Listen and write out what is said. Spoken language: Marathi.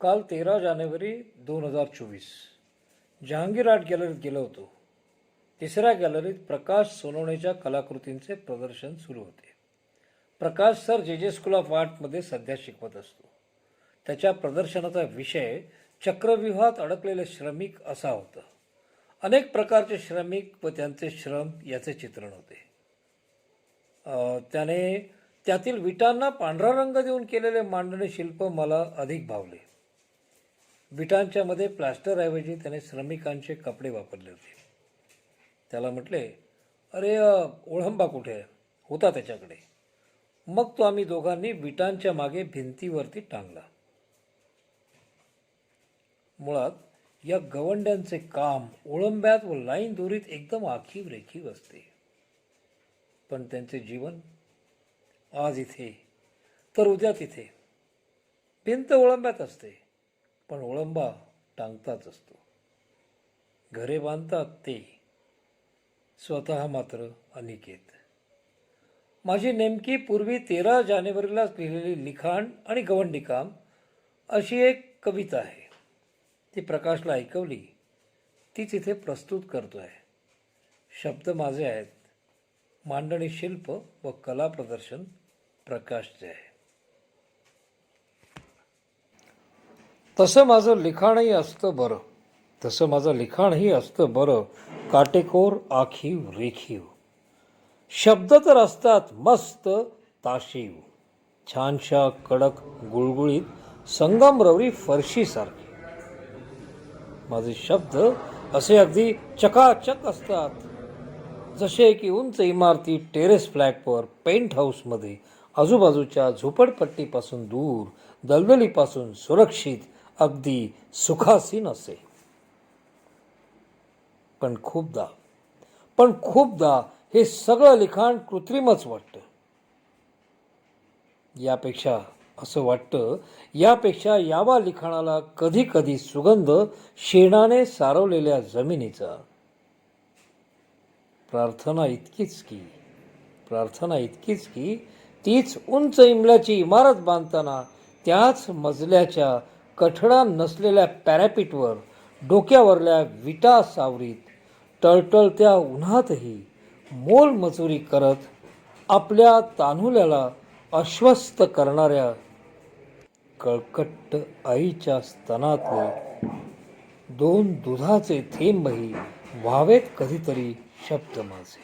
काल तेरा जानेवारी दोन हजार चोवीस. जहांगीर आर्ट गॅलरीत गेलो होतो. तिसऱ्या गॅलरीत प्रकाश सोनवणेच्या कलाकृतींचे प्रदर्शन सुरू होते. प्रकाश सर जे जे स्कूल ऑफ आर्टमध्ये सध्या शिकवत असतो. त्याच्या प्रदर्शनाचा विषय चक्रव्यूहात अडकलेले श्रमिक असा होता. अनेक प्रकारचे श्रमिक व त्यांचे श्रम याचे चित्रण होते. त्याने त्यातील विटांना पांढरा रंग देऊन केलेले मांडणी शिल्प मला अधिक भावले. विटांच्या मध्ये प्लास्टरऐवजी त्याने श्रमिकांचे कपडे वापरले होते. त्याला म्हटले अरे ओळंबा कुठे? आहे होता त्याच्याकडे. मग तो आम्ही दोघांनी विटांच्या मागे भिंतीवरती टांगला. मुळात या गवंड्यांचे काम ओळंब्यात व लाईन दोरीत एकदम आखीव रेखीव असते. पण त्यांचे जीवन आज इथे तर उद्या तिथे भिंत ओळंब्यात असते. पण ओळंबा टांगताच असतो. घरे बांधतात ते. स्वतः मात्र अनिकेत. माझी नेमकी पूर्वी तेरा जानेवारीलाच लिहिलेली लिखाण आणि गवंडिकाम अशी एक कविता आहे. ती प्रकाशला ऐकवली. ती तिथे प्रस्तुत करतो आहे शब्द माझे आहेत. मांडणी शिल्प व कला प्रदर्शन प्रकाशचे आहे. तसं माझं लिखाणही असतं बरं. तसं माझं लिखाणही असतं बरं. काटेकोर आखीव रेखीव. शब्द तर असतात मस्त ताशीव. छानशा कडक गुळगुळीत संगमरवरी फरशीसारखे. माझे शब्द असे अगदी चकाचक असतात. जसे की उंच इमारती टेरेस फ्लॅटवर पेंट हाऊसमध्ये आजूबाजूच्या झोपडपट्टीपासून दूर दलदलीपासून सुरक्षित अगदी सुखासीन असे. पण खूपदा पण खूपदा हे सगळं लिखाण कृत्रिमच वाटतं. यापेक्षा असं वाटतं यापेक्षा यावा लिखाणाला कधी कधी सुगंध शेणाने सारवलेल्या जमिनीचा. प्रार्थना इतकीच की प्रार्थना इतकीच की तीच उंच इमल्याची इमारत बांधताना त्याच मजल्याच्या कठडा नसलेल्या पॅरापिटवर डोक्यावरल्या विटा सावरीत टळटळत्या उन्हातही मोलमजुरी करत आपल्या तान्हुल्याला अस्वस्थ करणाऱ्या कळकट्ट आईच्या स्तनातले दोन दुधाचे थेंबही व्हावेत कधीतरी शब्द माझे.